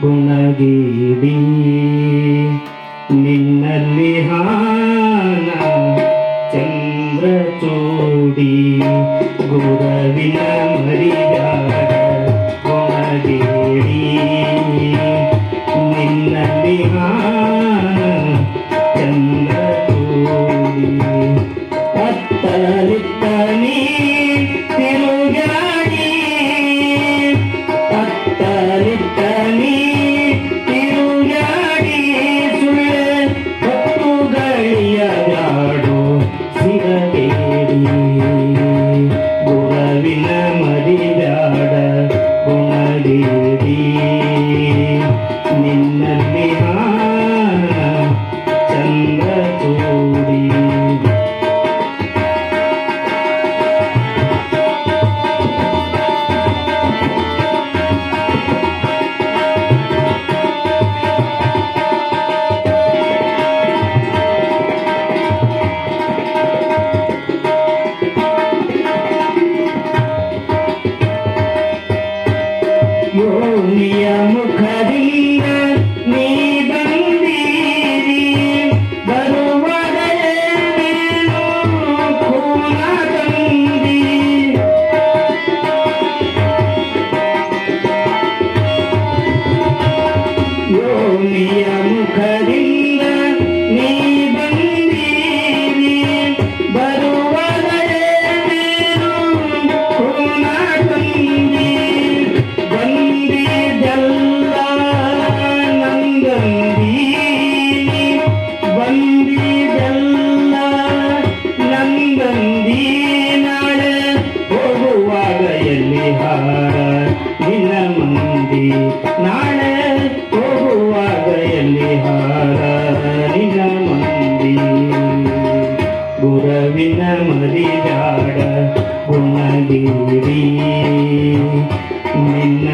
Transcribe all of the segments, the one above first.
ಗುಣಗಿಡಿ ನಿನ್ನಲ್ಲಿ ಹಾನ ಚಂದ್ರಚೂಡಿ ಗುರುವಿನ ಮರಿದಾರ ಗುಣಗಿಡಿ ನಿನ್ನಲ್ಲಿ ಹಾನ ಚಂದ್ರಚೂಡಿ ಅತ್ತಲಿತ್ತ You. ನನ್ನ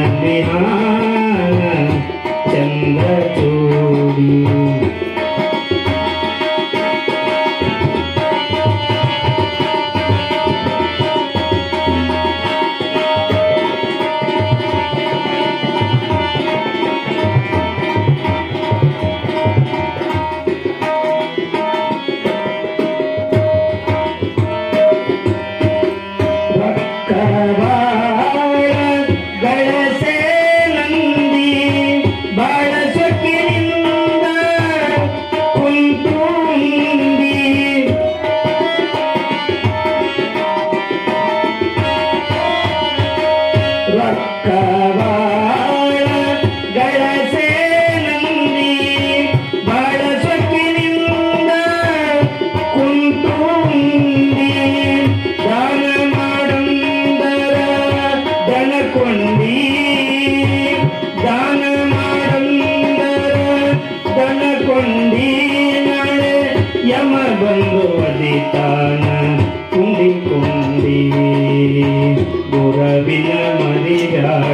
ತಮ ಬಂದೋದಿತಾನ ಕುಂಡಿ ಕುಂಡಿ ಗುರವಿನ ಮರಿಯಾರ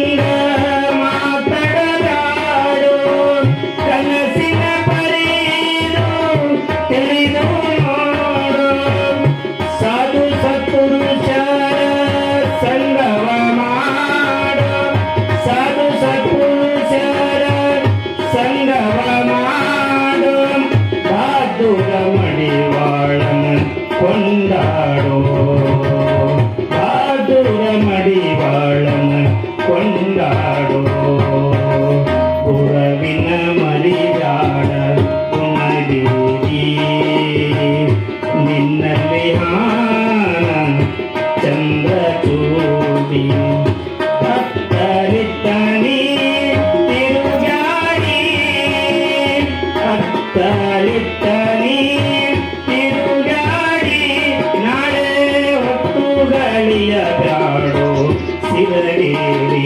ಸುರವೇರಿ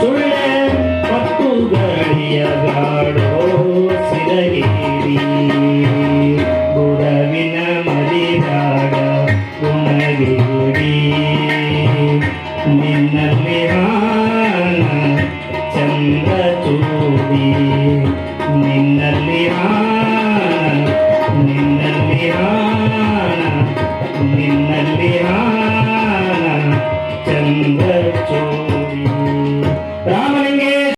ಸುಳ್ಳೆ ಕಪ್ಪು ಗಾಡಿಯ ಗಾಡೋ ಸಿರಗೇರಿ ಗುಡವಿನ ಮರಿದಾಡ ಗುಣಗೇರಿ ನಿನ್ನ